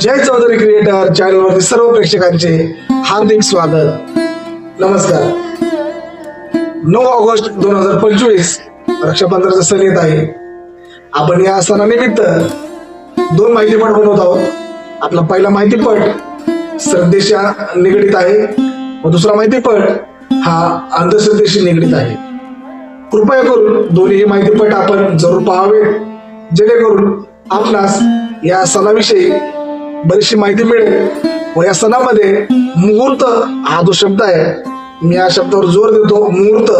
जय Chaudhari creator चॅनलवरती सर्व प्रेक्षकांचे हार्दिक स्वागत. नमस्कार. नऊ ऑगस्ट दोन हजार पंचवीस रक्षाबंधनाचा सण येत आहे. आपण या सणानिमित्त दोन माहितीपट बनवत आहोत. आपला पहिला माहितीपट श्रद्धेच्या निगडीत आहे. व दुसरा माहितीपट हा अंधश्रद्धेशी निगडीत आहे. कृपया करून दोन्ही माहितीपट आपण जरूर पाहावे जेणेकरून आपणास या सणाविषयी बरीचशी माहिती मिळेल. व या सणामध्ये मुहूर्त हा जो शब्द आहे मी या शब्दावर जोर देतो मुहूर्त.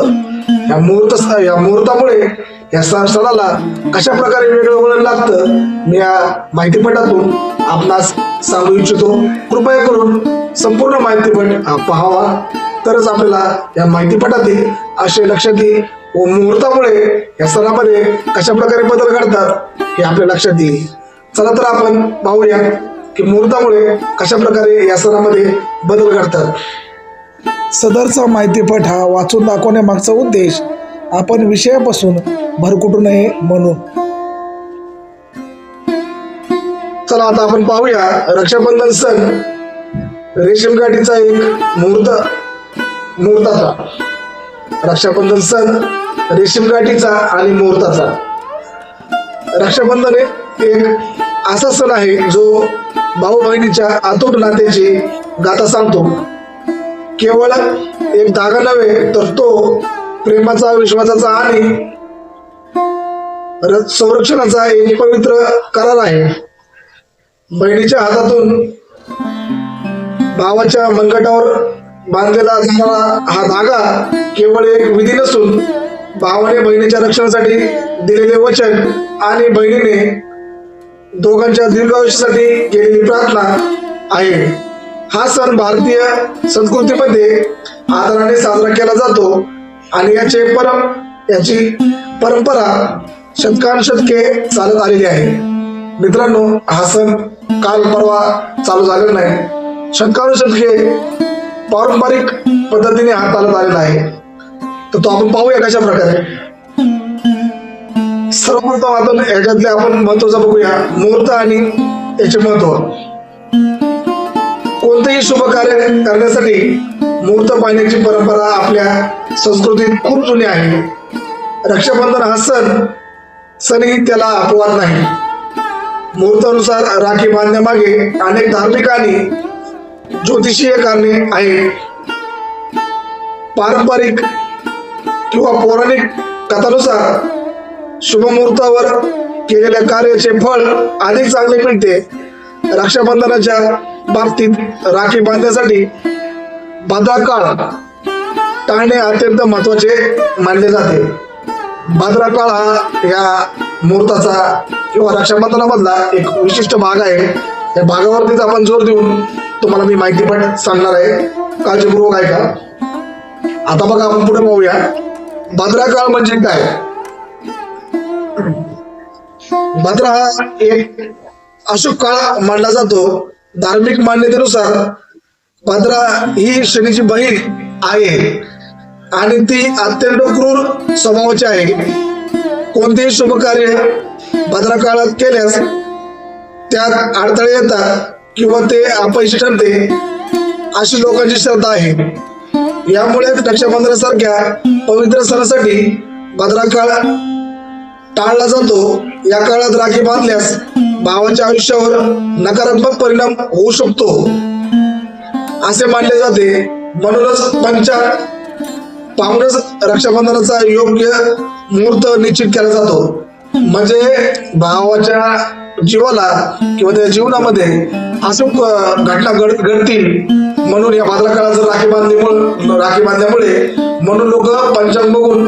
या मुहूर्त या मुहूर्तामुळे या सणाला कशा प्रकारे वेगळं वळण लागतं मी या माहितीपटातून आपणास सांगू इच्छितो. कृपया करून संपूर्ण माहितीपट पाहावा. तरच आपल्याला या माहितीपटातील असे लक्षात येईल व मुहूर्तामुळे या सणामध्ये कशा प्रकारे बदल घडतात हे आपल्या लक्षात येईल. चला तर आपण पाहूया. की मुहूर्तामुळे कशा प्रकारे या सणामध्ये बदल घडतात? सदरचा माहितीपट हा वाचून दाखवण्यामागचा उद्देश आपण विषयापासून भरकुटू नये म्हणून. चला आता आपण पाहूया रक्षाबंधन सण. रेशीम गाठीचा एक मुहूर्त मुहूर्ताचा. रक्षाबंधन सण रेशीम गाठीचा आणि मुहूर्ताचा. रक्षाबंधन एक असा सण आहे जो भाऊ बहिणीच्या अतूट नात्याची गाथा सांगतो. केवळ एक धागा नव्हे तर तो प्रेमाचा विश्वासाचा आणि र- संरक्षणाचा एक पवित्र करार आहे. बहिणीच्या हातातून भावाच्या मनगटावर बांधलेला जाणारा हा धागा केवळ एक विधी नसून भावाने बहिणीच्या रक्षणासाठी दिलेले वचन आणि बहिणीने दोघांच्या दीर्घायुष्यासाठी केलेली प्रार्थना आहे. हा सण भारतीय संस्कृतीमध्ये आदराने साजरा केला जातो आणि याचे परम याची परंपरा शतकानुशतके चालत आलेली आहे. मित्रांनो हा सण काल परवा चालू झालेला नाही. शतकानुशतके पारंपरिक पद्धतीने हा चालत आलेला आहे. तर तो आपण पाहूया कशा प्रकारे. सर्वप्रथम आपण याच्यातले आपण महत्वाचं बघूया. मुहूर्त आणि याचे महत्त्व कोणतेही शुभ कार्य करण्यासाठी मुहूर्त पाहण्याची परंपरा आपल्या संस्कृतीत खूप जुनी आहे. रक्षाबंधन हा सण सणही त्याला अपवाद नाही. मुहूर्तानुसार राखी बांधण्यामागे अनेक धार्मिक आणि ज्योतिषीय कारणे आहेत. पारंपरिक किंवा पौराणिक कथानुसार शुभमुहूर्तावर केलेल्या कार्याचे फळ अधिक चांगले मिळते. रक्षाबंधनाच्या बाबतीत राखी बांधण्यासाठी भद्राकाळ टाळणे अत्यंत महत्त्वाचे मानले जाते. भद्राकाळ हा या मुहूर्ताचा किंवा रक्षाबंधनामधला एक विशिष्ट भाग आहे. या भागावरतीच आपण जोर देऊन तुम्हाला मी माहिती पण सांगणार आहे. काळजीपूर्वक ऐका. आता बघा आपण पुढे पाहूया. भद्राकाळ म्हणजे काय? मात्र हा एक अशोक काळ मानला जातो. धार्मिक मान्यतेनुसार भद्रा ही शनीची बहीण आहे. आणि ती अत्यंत क्रूर स्वभावाची आहे. कोणतेही शुभ कार्य भद्रा काळात केल्यास त्यात अडथळे येतात किंवा ते अपयशी ठरते अशी लोकांची श्रद्धा आहे. यामुळे रक्षाबंधनासारख्या पवित्र सणासाठी भद्रा काळ टाळला जातो. या काळात राखी बांधल्यास भावाच्या आयुष्यावर नकारात्मक परिणाम होऊ शकतो. असे मानले जाते. म्हणूनच पंचा पाहूनच रक्षाबंधनाचा योग्य मुहूर्त निश्चित केला जातो. म्हणजे भावाच्या जीवाला किंवा त्या जीवनामध्ये अशोक घटना घड घडतील. म्हणून या भाद्रा काळात जर राखी बांधल्यामुळे राखी बांधल्यामुळे म्हणून लोक पंचांग बघून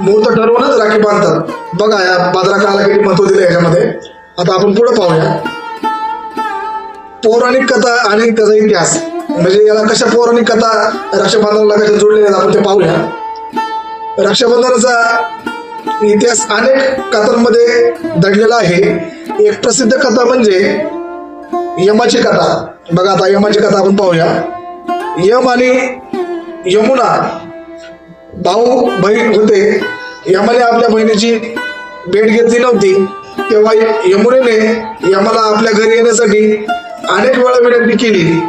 मुहूर्त ठरवूनच राखी बांधतात. बघा या भाद्रा काला किती महत्त्व दिलं याच्यामध्ये. आता आपण पुढे पाहूया. पौराणिक कथा आणि त्याचा इतिहास. म्हणजे याला कशा पौराणिक कथा रक्षाबंधनाला कशा जोडलेल्या आहेत आपण ते पाहूया. रक्षाबंधनाचा इतिहास अनेक कथांमध्ये दडलेला आहे. एक प्रसिद्ध कथा म्हणजे यमाची कथा. बघा आता यमाची कथा आपण पाहूया. यम आणि यमुना भाऊ बहीण होते. यमाने आपल्या बहिणीची भेट घेतली नव्हती. तेव्हा यमुनेने यमाला आपल्या घरी येण्यासाठी अनेक वेळा विनंती केली.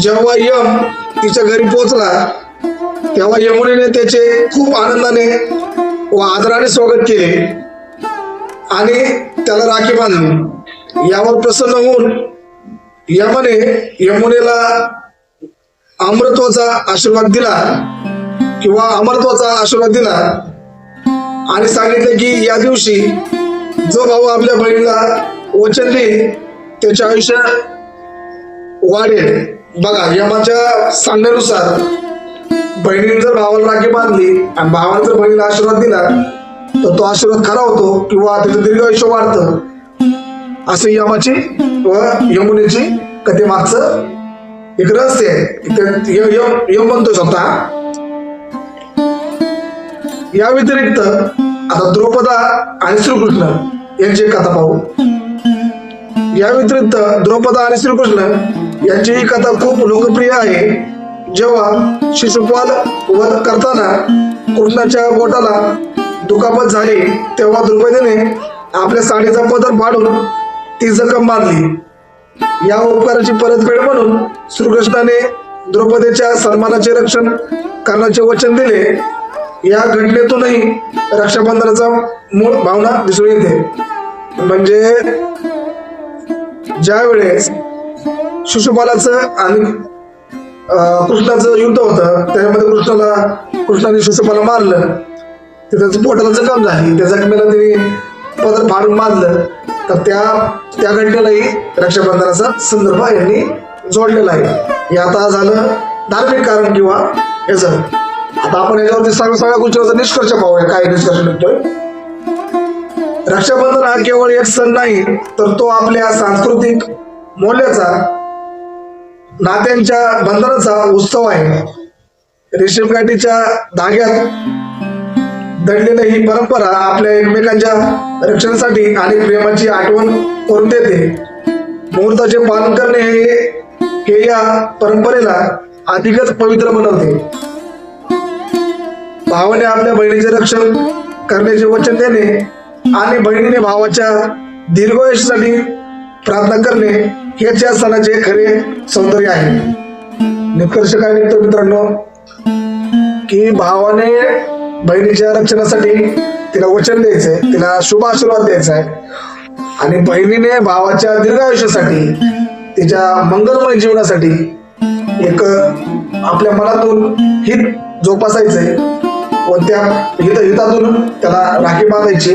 जेव्हा यम तिच्या घरी पोहोचला तेव्हा यमुनेने त्याचे खूप आनंदाने व आदराने स्वागत केले आणि त्याला राखी बांधली. यावर प्रसन्न होऊन यमाने यमुनेला अमृत्वाचा आशीर्वाद दिला. किंवा अमरत्वाचा आशीर्वाद दिला. आणि सांगितलं की या दिवशी जो भाऊ आपल्या बहिणीला वचन देईल त्याचे आयुष्य वाढेल. बघा यमाच्या सांगण्यानुसार बहिणीने जर भावाला राखी बांधली आणि भावाने जर बहिणीला आशीर्वाद दिला तर तो आशीर्वाद खरा होतो किंवा त्याचं दीर्घ आयुष्य वाढतं. असं यमाची व यमुनेची कथेमागचं एक रहस्य आहे. यम म्हणतो म्हणतोय स्वतः. या व्यतिरिक्त आता द्रौपदा आणि श्रीकृष्ण यांची कथा पाहू. या व्यतिरिक्त द्रौपदा आणि श्रीकृष्ण यांची ही कथा खूप लोकप्रिय आहे. जेव्हा शिशुपाल वध करताना कृष्णाच्या बोटाला दुखापत झाली तेव्हा द्रौपदीने आपल्या साडीचा पदर फाडून ती जखम मारली या उपकाराची परतफेड म्हणून श्रीकृष्णाने द्रौपदीच्या सन्मानाचे रक्षण करण्याचे वचन दिले. या घटनेतूनही रक्षाबंधनाचा मूळ भावना दिसून येते. म्हणजे ज्या वेळेस शिशुपालाचं आणि कृष्णाचं युद्ध होतं त्याच्यामध्ये कृष्णाला कृष्णाने शिशुपाला मारलं. ते त्याचं पोटाला जखम झाली. त्या जखमेला तिने पदर फाडून मारलं. तर त्या त्या घटनेलाही रक्षाबंधनाचा संदर्भ यांनी जोडलेला आहे. हे आता झालं धार्मिक कारण किंवा याचं. आता आपण याच्यावरती सगळ्या सगळ्या गोष्टीवरचा निष्कर्ष पाहूया काय निष्कर्ष निघतोय? रक्षाबंधन हा केवळ एक सण नाही तर तो आपल्या सांस्कृतिक मौल्याचा नात्यांच्या बंधनाचा उत्सव आहे. रेशीमकाठीच्या धाग्यात दडलेली ही परंपरा आपल्या एकमेकांच्या रक्षणासाठी आणि प्रेमाची आठवण करून देते. मुहूर्ताचे पालन करणे हे हे या परंपरेला अधिकच पवित्र बनवते. भावाने आपल्या बहिणीचे रक्षण करण्याचे वचन देणे आणि बहिणीने भावाच्या दीर्घायुष्यासाठी प्रार्थना करणे हेच या सणाचे खरे सौंदर्य आहे. निष्कर्ष काय निघतो मित्रांनो? की भावाने बहिणीच्या रक्षणासाठी तिला वचन द्यायचंय तिला शुभ आशीर्वाद द्यायचा आहे आणि बहिणीने भावाच्या दीर्घ आयुष्यासाठी तिच्या मंगलमय जीवनासाठी एक आपल्या मनातून हित जोपासायचंय. व त्या हित हितातून त्याला राखी बांधायची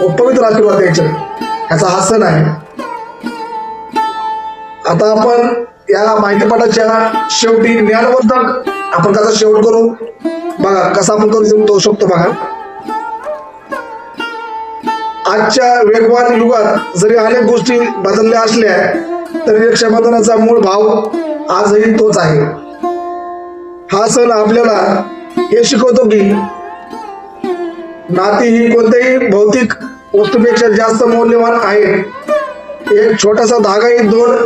व पवित्र आशीर्वाद द्यायचे ह्याचा हा सण आहे. आता आपण या माहितीपटाच्या शेवटी ज्ञानवर्धक आपण कसा शेवट करू. बघा कसा आपण करू तो शकतो बघा. आजच्या वेगवान युगात जरी अनेक गोष्टी बदलल्या असल्या तरी क्षमादानाचा मूळ भाव आजही तोच आहे. हा सण आपल्याला हे शिकवतो की नाती ही कोणत्याही भौतिक वस्तूपेक्षा जास्त मौल्यवान आहे. एक छोटासा धागाही दोन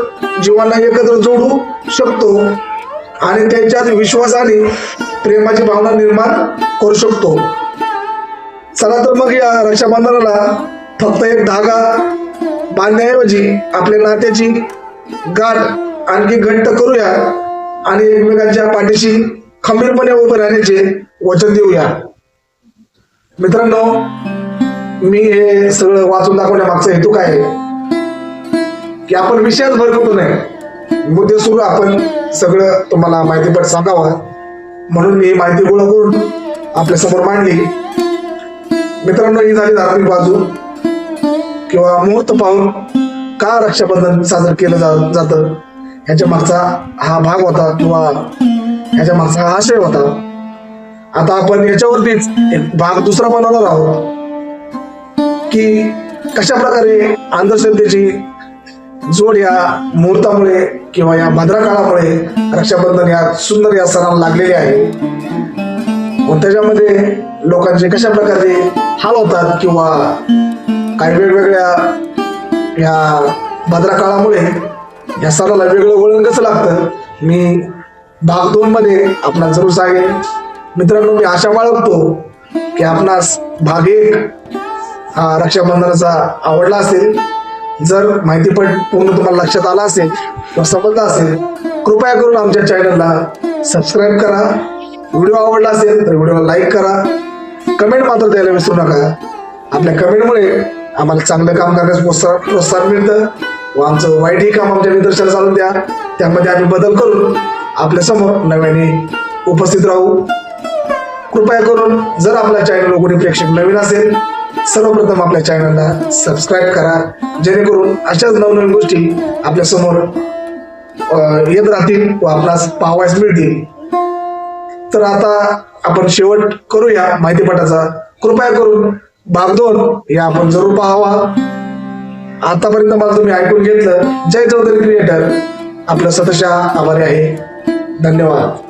जीवांना एकत्र जोडू शकतो आणि त्यांच्यात विश्वास आणि प्रेमाची भावना निर्माण करू शकतो. चला तर मग या रक्षाबंधनाला फक्त एक धागा बांधण्याऐवजी आपल्या नात्याची गाठ आणखी घट्ट करूया आणि एकमेकांच्या पाठीशी खंबीरपणे उभे राहण्याचे वचन देऊया. मित्रांनो मी हे सगळं वाचून दाखवण्यामागचा हेतू काय आहे? की आपण विषयात भर करू नये मुद्दे सुरू आपण सगळं तुम्हाला माहितीपट सांगावं. म्हणून मी ही माहिती गोळा करून आपल्यासमोर मांडली. मित्रांनो ही झाली धार्मिक बाजू. किंवा मुहूर्त पाहून का रक्षाबंधन साजरं केलं जात जातं? ह्याच्या मागचा हा भाग होता किंवा याच्या मागचा हा आशय होता. आता आपण याच्यावरतीच एक भाग दुसरा बनवणार आहोत. की कशा प्रकारे अंधश्रद्धेची जोड या मुहूर्तामुळे किंवा या भद्रा काळामुळे रक्षाबंधन या सुंदर या सणाला लागलेले आहे. व त्याच्यामध्ये लोकांचे कशा प्रकारे हाल होतात किंवा काही वेगवेगळ्या या भद्रा काळामुळे या सणाला वेगळं वळण कसं लागतं मी भाग दोन मध्ये आपणाला जरूर सांगेन मित्रांनो मी आशा बाळगतो की आपणास भाग एक हा रक्षाबंधनाचा आवडला असेल. जर माहितीपट पूर्ण तुम्हाला लक्षात आला असेल किंवा समजला असेल कृपया करून आमच्या चॅनलला सबस्क्राईब करा. व्हिडिओ आवडला असेल तर व्हिडिओला लाईक करा. कमेंट मात्र द्यायला विसरू नका. आपल्या कमेंटमुळे आम्हाला चांगलं काम करण्यास प्रोत्साहन प्रोत्साहन मिळतं. व आमचं वाईटही काम आमच्या निदर्शनास चालून द्या. त्यामध्ये आम्ही बदल करून आपल्यासमोर नव्याने उपस्थित राहू. कृपया करून जर आपल्या चॅनलवर कोणी प्रेक्षक नवीन असेल सर्वप्रथम आपल्या चॅनलला सबस्क्राईब करा. जेणेकरून अशाच नवनवीन गोष्टी आपल्यासमोर येत राहतील व आपणास पाहावयास मिळतील. तर आता आपण शेवट करूया माहितीपटाचा. कृपया करून भाग दोन या आपण जरूर पाहावा. आतापर्यंत मला तुम्ही ऐकून घेतलं. जय चौधरी क्रिएटर आपलं सतशा आभारी आहे. धन्यवाद.